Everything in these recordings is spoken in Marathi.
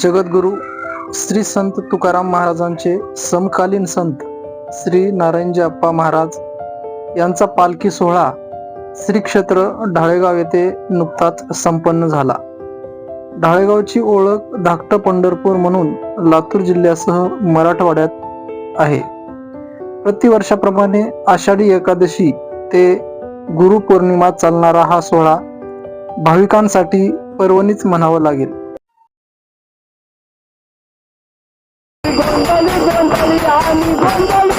जगद्गुरु श्री संत तुकाराम महाराजांचे समकालीन संत श्री नारायणजी अप्पा महाराज यांचा पालखी सोहळा श्री क्षेत्र ढाळेगाव येथे नुकताच संपन्न झाला. ढाळेगावची ओळख धाकटं पंढरपूर म्हणून लातूर जिल्ह्यासह मराठवाड्यात आहे. प्रतिवर्षाप्रमाणे आषाढी एकादशी ते गुरुपौर्णिमा चालणारा हा सोहळा भाविकांसाठी पर्वणीच म्हणावं लागेल. गोंधळी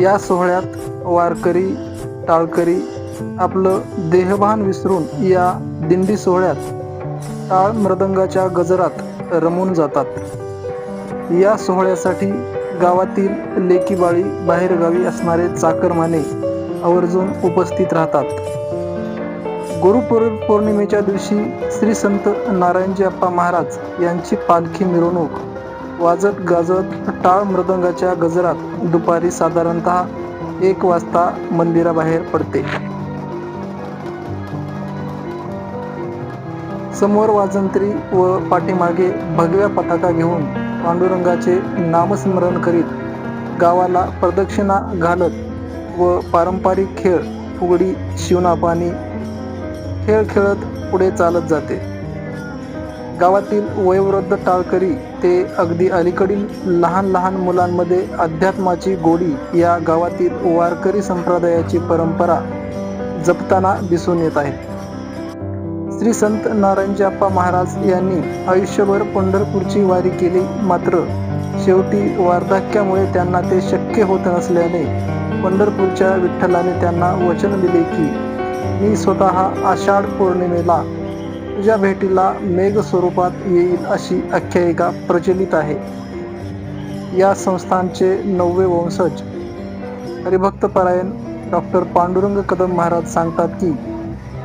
या सोहळ्यात वारकरी टाळकरी आपलं देहभान विसरून या दिंडी सोहळ्यात टाळ मृदंगाच्या गजरात रमून जातात. या सोहळ्यासाठी गावातील लेकीबाळी बाहेरगावी असणारे चाकरमाने आवर्जून उपस्थित राहतात. गुरुपौर पौर्णिमेच्या दिवशी श्री संत नारायणजी अप्पा महाराज यांची पालखी मिरवणूक वाजत गाजत टाळ मृदंगाच्या गजरात दुपारी साधारणतः एक वाजता मंदिराबाहेर पडते. समोर वाजंत्री व पाठीमागे भगव्या पताका घेऊन पांडुरंगाचे नामस्मरण करीत गावाला प्रदक्षिणा घालत व पारंपरिक खेळ फुगडी शिवनापाणी खेळ खेळत पुढे चालत जाते. गावातील वयोवृद्ध टाळकरी ते अगदी अलीकडील लहान लहान मुलांमध्ये अध्यात्माची गोडी या गावातील वारकरी संप्रदायाची परंपरा जपताना दिसून येत आहे. श्री संत नारायणजीप्पा महाराज यांनी आयुष्यभर पंढरपूरची वारी केली मात्र शेवटी वार्धक्यामुळे त्यांना ते शक्य होत नसल्याने पंढरपूरच्या विठ्ठलाने त्यांना वचन दिले की मी स्वतः आषाढ पौर्णिमेला या भेटीला मेघ स्वरूपात येईल अशी आख्यायिका प्रचलित आहे. या संस्थानचे नववे वंशज हरिभक्तपरायण डॉक्टर पांडुरंग कदम महाराज सांगतात की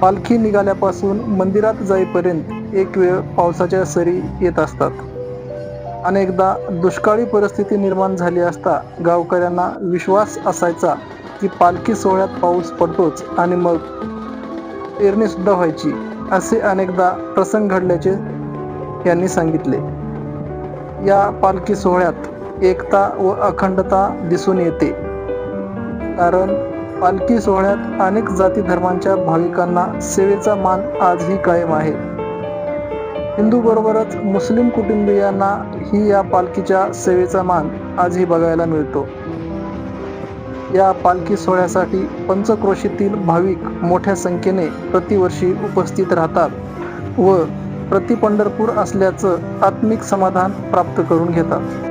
पालखी निघाल्यापासून मंदिरात जाईपर्यंत एक वेळ पावसाच्या सरी येत असतात. अनेकदा दुष्काळी परिस्थिती निर्माण झाली असता गावकऱ्यांना विश्वास असायचा की पालखी सोहळ्यात पाऊस पडतोच आणि मग पेरणीसुद्धा व्हायची. असे अनेकदा प्रसंग घडल्याचे यांनी सांगितले. या पालखी सोहळ्यात एकता व अखंडता दिसून येते. कारण पालखी सोहळ्यात अनेक जाती धर्मांच्या भाविकांना सेवेचा मान आजही कायम आहे. हिंदू बरोबरच मुस्लिम कुटुंबियांना ही या पालखीच्या सेवेचा मान आजही बघायला मिळतो. या पालखी सोहळ्यासाठी पंचक्रोशीतील भाविक मोठ्या संख्येने प्रतिवर्षी उपस्थित राहतात व प्रति पंढरपूर असल्याचं आत्मिक समाधान प्राप्त करून घेतात.